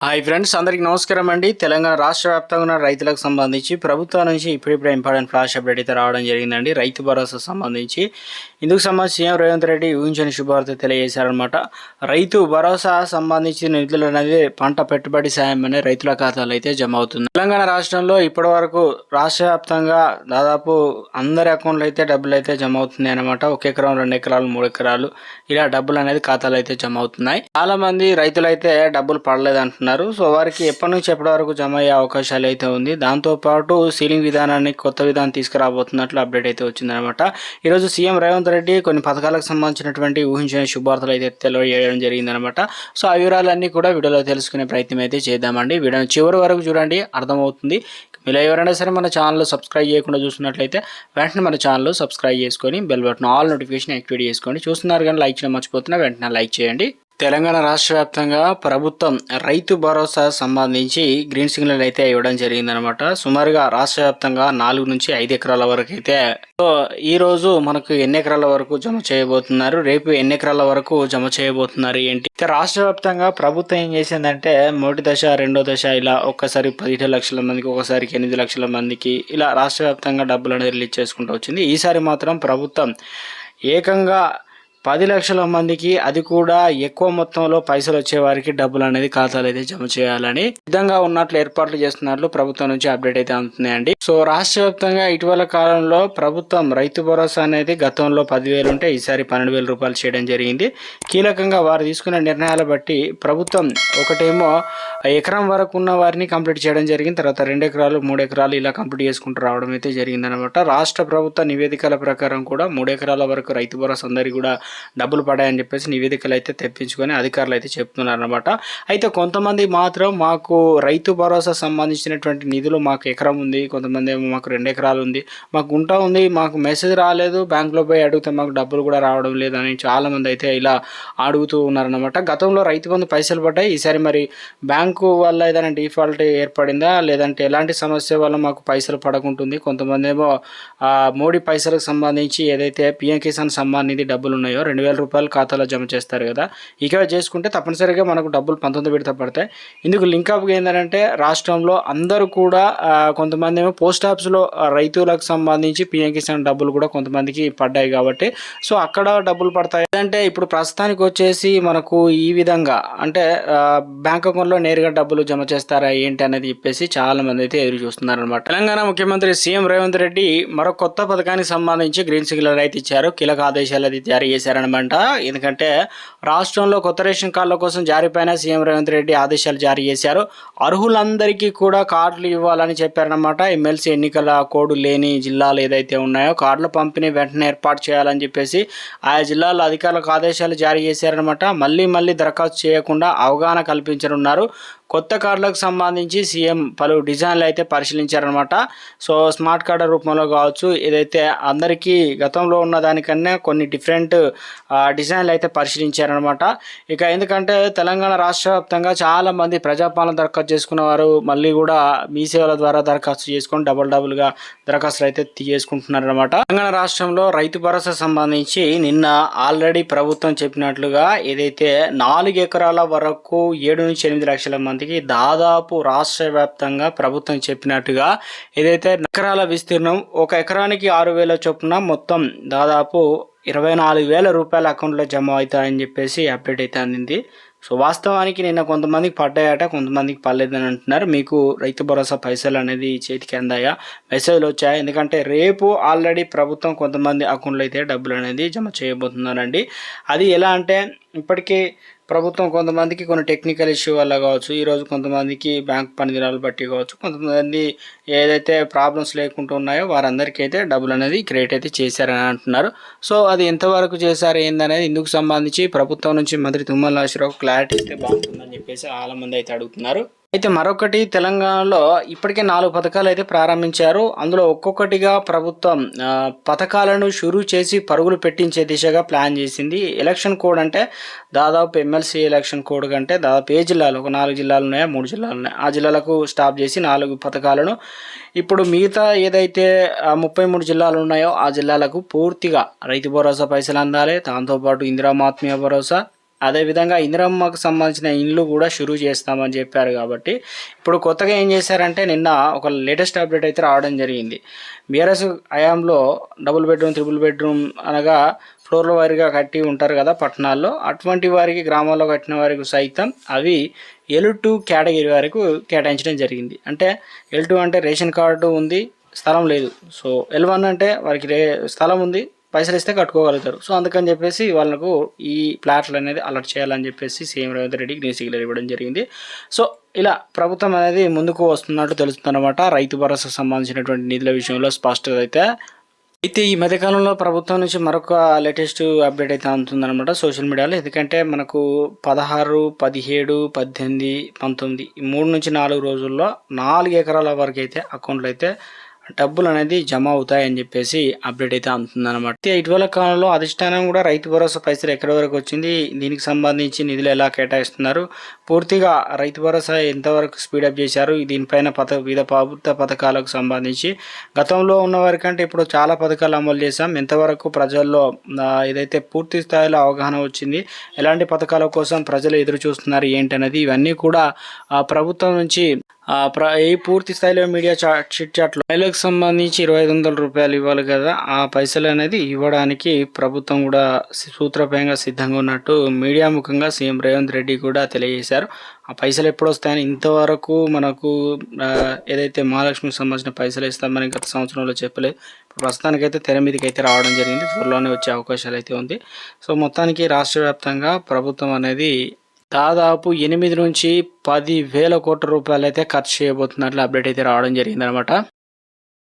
Hi friends అందరికీ నమస్కారం అండి. తెలంగాణ రాష్ట్ర వ్యాప్తంగా ఉన్న రైతులకు సంబంధించి ప్రభుత్వం నుంచి ఇప్పుడిప్పుడే ఇంపార్టెంట్ ఫ్లాష్ అప్డేట్ అయితే రావడం జరిగిందండి. రైతు భరోసా సంబంధించి ఇందుకు సంబంధించి సీఎం రేవంత్ రెడ్డి ఊహించని శుభవార్త తెలియజేశారనమాట రైతు భరోసా సంబంధించిన నిధులు అనేది పంట పెట్టుబడి సాయం అనే రైతుల ఖాతాలో అయితే జమ అవుతుంది తెలంగాణ రాష్ట్రంలో ఇప్పటి వరకు రాష్ట్ర వ్యాప్తంగా దాదాపు అందరి అకౌంట్లో అయితే డబ్బులు అయితే జమ అవుతున్నాయి అనమాట ఒక ఎకరం రెండు ఎకరాలు మూడు ఎకరాలు ఇలా డబ్బులు అనేది ఖాతాలో అయితే జమ అవుతున్నాయి. చాలా మంది రైతులు అయితే డబ్బులు పడలేదు అంటున్నారు సో వారికి ఎప్పటి నుంచి ఎప్పటి వరకు జమ అయ్యే అవకాశాలు అయితే ఉంది. దాంతో పాటు సీలింగ్ విధానాన్ని కొత్త విధానం తీసుకురాబోతున్నట్లు అప్డేట్ అయితే వచ్చిందనమాట ఈరోజు సీఎం రేవంత్ రెడ్డి కొన్ని పథకాలకు సంబంధించినటువంటి ఊహించిన శుభార్తలు అయితే తెలియజేయడం జరిగిందనమాట సో ఆ వివరాలన్నీ కూడా వీడియోలో తెలుసుకునే ప్రయత్నం అయితే చేద్దామండి. వీడియోని చివరి వరకు చూడండి. అర్థమవుతుంది. మీరు ఎవరైనా సరే మన ఛానల్ సబ్స్క్రైబ్ చేయకుండా చూస్తున్నట్లయితే వెంటనే మన ఛానల్ సబ్స్క్రైబ్ చేసుకొని bell button all notification activate చేసుకోండి చూస్తున్నారు కానీ లైక్ చేయడం మర్చిపోతున్నా వెంటనే లైక్ చేయండి. తెలంగాణ రాష్ట్ర వ్యాప్తంగా ప్రభుత్వం రైతు భరోసా సంబంధించి గ్రీన్ సిగ్నల్ అయితే ఇవ్వడం జరిగిందనమాట సుమారుగా రాష్ట్ర వ్యాప్తంగా నాలుగు నుంచి ఐదు ఎకరాల వరకు అయితే సో ఈ రోజు మనకు ఎన్ని ఎకరాల వరకు జమ చేయబోతున్నారు? రేపు ఎన్ని ఎకరాల వరకు జమ చేయబోతున్నారు ఏంటి? రాష్ట్ర వ్యాప్తంగా ప్రభుత్వం ఏం చేసిందంటే మొదటి దశ రెండో దశ ఇలా ఒక్కసారి పదిహేడు లక్షల మందికి ఒకసారి ఎనిమిది లక్షల మందికి ఇలా రాష్ట్ర వ్యాప్తంగా డబ్బులు అనేది రిలీజ్ చేసుకుంటూ వచ్చింది. ఈసారి మాత్రం ప్రభుత్వం ఏకంగా పది లక్షల మందికి అది కూడా ఎక్కువ మొత్తంలో పైసలు వచ్చే వారికి డబ్బులు అనేది ఖాతాలు అయితే జమ చేయాలని సిద్ధంగా ఉన్నట్లు ఏర్పాట్లు చేస్తున్నట్లు ప్రభుత్వం నుంచి అప్డేట్ అయితే అందుతున్నాయండి. సో రాష్ట్ర వ్యాప్తంగా ఇటీవల కాలంలో ప్రభుత్వం రైతు భరోసా అనేది గతంలో పదివేలు ఉంటే ఈసారి పన్నెండు వేల రూపాయలు చేయడం జరిగింది. కీలకంగా వారు తీసుకున్న నిర్ణయాల బట్టి ప్రభుత్వం ఒకటేమో ఎకరం వరకు ఉన్న వారిని కంప్లీట్ చేయడం జరిగింది. తర్వాత రెండు ఎకరాలు మూడు ఎకరాలు ఇలా కంప్లీట్ చేసుకుంటూ రావడం అయితే జరిగిందనమాట రాష్ట్ర ప్రభుత్వ నివేదికల ప్రకారం కూడా మూడు ఎకరాల వరకు రైతు భరోసా అందరికీ కూడా డబ్బులు పడాయని చెప్పేసి నివేదికలు అయితే తెప్పించుకొని అధికారులు అయితే చెప్తున్నారు అనమాట అయితే కొంతమంది మాత్రం మాకు రైతు భరోసా సంబంధించినటువంటి నిధులు మాకు ఎకరం ఉంది కొంతమంది ఏమో మాకు రెండు ఎకరాలు ఉంది మాకు గుంట ఉంది మాకు మెసేజ్ రాలేదు బ్యాంకులో పోయి అడిగితే మాకు డబ్బులు కూడా రావడం లేదని చాలామంది అయితే ఇలా అడుగుతూ ఉన్నారనమాట గతంలో రైతు బంధు పైసలు పడ్డాయి ఈసారి మరి బ్యాంకు వల్ల ఏదైనా డిఫాల్ట్ ఏర్పడిందా? లేదంటే ఎలాంటి సమస్య వల్ల మాకు పైసలు పడకుంటుంది? కొంతమంది ఏమో మోడీ పైసలకు సంబంధించి ఏదైతే పిఎం కిసాన్ సమ్మాన్ నిధి డబ్బులు ఉన్నాయో రెండు వేల రూపాయలు ఖాతాలో జమ చేస్తారు కదా. ఇక చేసుకుంటే తప్పనిసరిగా మనకు డబ్బులు పంతొమ్మిది విడత పడతాయి. ఇందుకు లింక్ అప్ ఏంటంటే రాష్ట్రంలో అందరూ కూడా కొంతమంది ఏమో పోస్ట్ ఆఫీస్లో రైతులకు సంబంధించి పిఎం కిసాన్ డబ్బులు కూడా కొంతమందికి పడ్డాయి కాబట్టి. సో అక్కడ డబ్బులు పడతాయి. అంటే ఇప్పుడు ప్రస్తుతానికి వచ్చేసి మనకు ఈ విధంగా అంటే బ్యాంక్ అకౌంట్లో నేరుగా డబ్బులు జమ చేస్తారా ఏంటి అనేది చెప్పేసి చాలా మంది అయితే ఎదురు చూస్తున్నారు అనమాట తెలంగాణ ముఖ్యమంత్రి సీఎం రేవంత్ రెడ్డి మరో కొత్త పథకానికి సంబంధించి గ్రీన్ సిగ్నల్ అయితే ఇచ్చారు. కీలక ఆదేశాలు అది జారీ చేశారనమాట. ఎందుకంటే రాష్ట్రంలో కొత్త రేషన్ కార్డుల కోసం జారీపైన సీఎం రేవంత్ రెడ్డి ఆదేశాలు జారీ చేశారు. అర్హులందరికీ కూడా కార్డులు ఇవ్వాలని చెప్పారనమాట. ఎమ్మెల్సీ ఎన్నికల కోడ్ లేని జిల్లాలు ఏదైతే ఉన్నాయో కార్డుల పంపిణీ వెంటనే ఏర్పాటు చేయాలని చెప్పేసి ఆయా జిల్లాల అధికారులకు ఆదేశాలు జారీ చేశారనమాట. మళ్ళీ మళ్ళీ దరఖాస్తు చేయకుండా అవగాహన కల్పించనున్నారు. కొత్త కార్డులకు సంబంధించి సీఎం పలు డిజైన్లు అయితే పరిశీలించారనమాట సో స్మార్ట్ కార్డు రూపంలో కావచ్చు ఏదైతే అందరికీ గతంలో ఉన్న దానికన్నా కొన్ని డిఫరెంట్ డిజైన్లు అయితే పరిశీలించారనమాట ఇక ఎందుకంటే తెలంగాణ రాష్ట్ర వ్యాప్తంగా చాలా మంది ప్రజాపాలన దరఖాస్తు చేసుకున్నవారు మళ్ళీ కూడా మీ సేవల ద్వారా దరఖాస్తు చేసుకొని డబుల్ డబుల్గా దరఖాస్తులు అయితే తీసుకుంటున్నారనమాట తెలంగాణ రాష్ట్రంలో రైతు భరోసా సంబంధించి నిన్న ఆల్రెడీ ప్రభుత్వం చెప్పినట్లుగా ఏదైతే నాలుగు ఎకరాల వరకు ఏడు నుంచి ఎనిమిది లక్షల మంది మందికి దాదాపు రాష్ట్ర వ్యాప్తంగా ప్రభుత్వం చెప్పినట్టుగా ఏదైతే ఎకరాల విస్తీర్ణం ఒక ఎకరానికి ఆరు వేల చొప్పున మొత్తం దాదాపు ఇరవై నాలుగు వేల రూపాయల అకౌంట్లో జమ అవుతాయని చెప్పేసి అప్డేట్ అయితే అందింది. సో వాస్తవానికి నిన్న కొంతమందికి పడ్డాయట కొంతమందికి పర్లేదని అంటున్నారు. మీకు రైతు భరోసా పైసలు అనేది చేతికి అందాయా? మెసేజ్లు వచ్చాయి? ఎందుకంటే రేపు ఆల్రెడీ ప్రభుత్వం కొంతమంది అకౌంట్లో అయితే డబ్బులు అనేది జమ చేయబోతున్నారండి. అది ఎలా అంటే ఇప్పటికే ప్రభుత్వం కొంతమందికి కొన్ని టెక్నికల్ ఇష్యూ వల్ల కావచ్చు ఈరోజు కొంతమందికి బ్యాంక్ పనిదినాలు బట్టి కావచ్చు కొంతమంది ఏదైతే ప్రాబ్లమ్స్ లేకుండా ఉన్నాయో వారందరికీ అయితే డబ్బులు అనేది క్రియేట్ అయితే చేశారని అంటున్నారు. సో అది ఎంతవరకు చేశారు ఏందనేది ఇందుకు సంబంధించి ప్రభుత్వం నుంచి మంత్రి తుమ్మల నాగేశ్వరరావు క్లారిటీ ఇస్తే బాగుంటుందని చెప్పేసి చాలా మంది అయితే అడుగుతున్నారు. అయితే మరొకటి తెలంగాణలో ఇప్పటికే నాలుగు పథకాలు అయితే ప్రారంభించారు. అందులో ఒక్కొక్కటిగా ప్రభుత్వం పథకాలను షురూ చేసి పరుగులు పెట్టించే దిశగా ప్లాన్ చేసింది. ఎలక్షన్ కోడ్ అంటే దాదాపు ఎమ్మెల్సీ ఎలక్షన్ కోడ్ కంటే దాదాపు ఏ జిల్లాలు? ఒక నాలుగు జిల్లాలు ఉన్నాయా? మూడు జిల్లాలు ఉన్నాయి? ఆ జిల్లాలకు స్టాప్ చేసి నాలుగు పథకాలను. ఇప్పుడు మిగతా ఏదైతే ముప్పై మూడు జిల్లాలు ఉన్నాయో ఆ జిల్లాలకు పూర్తిగా రైతు భరోసా పైసలు అందాలి. దాంతోపాటు ఇందిరామాత్మీయ భరోసా అదేవిధంగా ఇందిరమ్మకు సంబంధించిన ఇండ్లు కూడా షురూ చేస్తామని చెప్పారు కాబట్టి ఇప్పుడు కొత్తగా ఏం చేశారంటే నిన్న ఒక లేటెస్ట్ అప్డేట్ అయితే రావడం జరిగింది. బీఆర్ఎస్ హయాంలో డబుల్ బెడ్రూమ్ త్రిబుల్ బెడ్రూమ్ అనగా ఫ్లోర్ల వారిగా కట్టి ఉంటారు కదా పట్టణాల్లో. అటువంటి వారికి గ్రామాల్లో కట్టిన వారికి సైతం అవి ఎల్ టూ కేటగిరీ వరకు కేటాయించడం జరిగింది. అంటే ఎల్ టూ అంటే రేషన్ కార్డు ఉంది స్థలం లేదు. సో ఎల్ వన్ అంటే వారికి రే స్థలం ఉంది పైసలు ఇస్తే కట్టుకోగలుగుతారు. సో అందుకని చెప్పేసి వాళ్ళకు ఈ ప్లాట్లు అనేది అలర్ట్ చేయాలని చెప్పేసి సీఎం రేవంత్ రెడ్డికి గ్రీన్ సిగ్నల్ ఇవ్వడం జరిగింది. సో ఇలా ప్రభుత్వం అనేది ముందుకు వస్తున్నట్టు తెలుస్తుందన్నమాట. రైతు భరోసా సంబంధించినటువంటి నిధుల విషయంలో స్పష్టత అయితే. అయితే ఈ మధ్యకాలంలో ప్రభుత్వం నుంచి మరొక లేటెస్ట్ అప్డేట్ అయితే అందుతుందన్నమాట సోషల్ మీడియాలో. ఎందుకంటే మనకు పదహారు పదిహేడు పద్దెనిమిది పంతొమ్మిది మూడు నుంచి నాలుగు రోజుల్లో నాలుగు ఎకరాల వరకు అయితే అకౌంట్లు అయితే డబ్బులు అనేది జమ అవుతాయని చెప్పేసి అప్డేట్ అయితే అందుతుందన్నమాట. ఇటీవల కాలంలో అధిష్టానం కూడా రైతు భరోసా పైసలు ఎక్కడి వరకు వచ్చింది దీనికి సంబంధించి నిధులు ఎలా కేటాయిస్తున్నారు పూర్తిగా రైతు భరోసా ఎంతవరకు స్పీడప్ చేశారు దీనిపైన పథ వివిధ ప్రభుత్వ పథకాలకు సంబంధించి గతంలో ఉన్న వారికంటే ఇప్పుడు చాలా పథకాలు అమలు చేశాం ఎంతవరకు ప్రజల్లో ఏదైతే పూర్తి స్థాయిలో అవగాహన వచ్చింది ఎలాంటి పథకాల కోసం ప్రజలు ఎదురు చూస్తున్నారు ఏంటనేది ఇవన్నీ కూడా ప్రభుత్వం నుంచి ఈ పూర్తి స్థాయిలో మీడియా చాట్ చిట్ చాట్లో మహిళలకు సంబంధించి ఇరవై ఐదు వందల రూపాయలు ఇవ్వాలి కదా ఆ పైసలు అనేది ఇవ్వడానికి ప్రభుత్వం కూడా సూత్రప్రాయంగా సిద్ధంగా ఉన్నట్టు మీడియా ముఖంగా సీఎం రేవంత్ రెడ్డి కూడా తెలియజేశారు. ఆ పైసలు ఎప్పుడు వస్తాయని ఇంతవరకు మనకు ఏదైతే మహాలక్ష్మికి సంబంధించిన పైసలు ఇస్తామని గత సంవత్సరంలో చెప్పలేదు. ఇప్పుడు ప్రస్తుతానికైతే తెర మీదకి అయితే రావడం జరిగింది. త్వరలోనే వచ్చే అవకాశాలు అయితే ఉంది. సో మొత్తానికి రాష్ట్ర వ్యాప్తంగా ప్రభుత్వం అనేది దాదాపు ఎనిమిది నుంచి పది వేల కోట్ల రూపాయలు అయితే ఖర్చు చేయబోతున్నట్లు అప్డేట్ అయితే రావడం జరిగిందనమాట.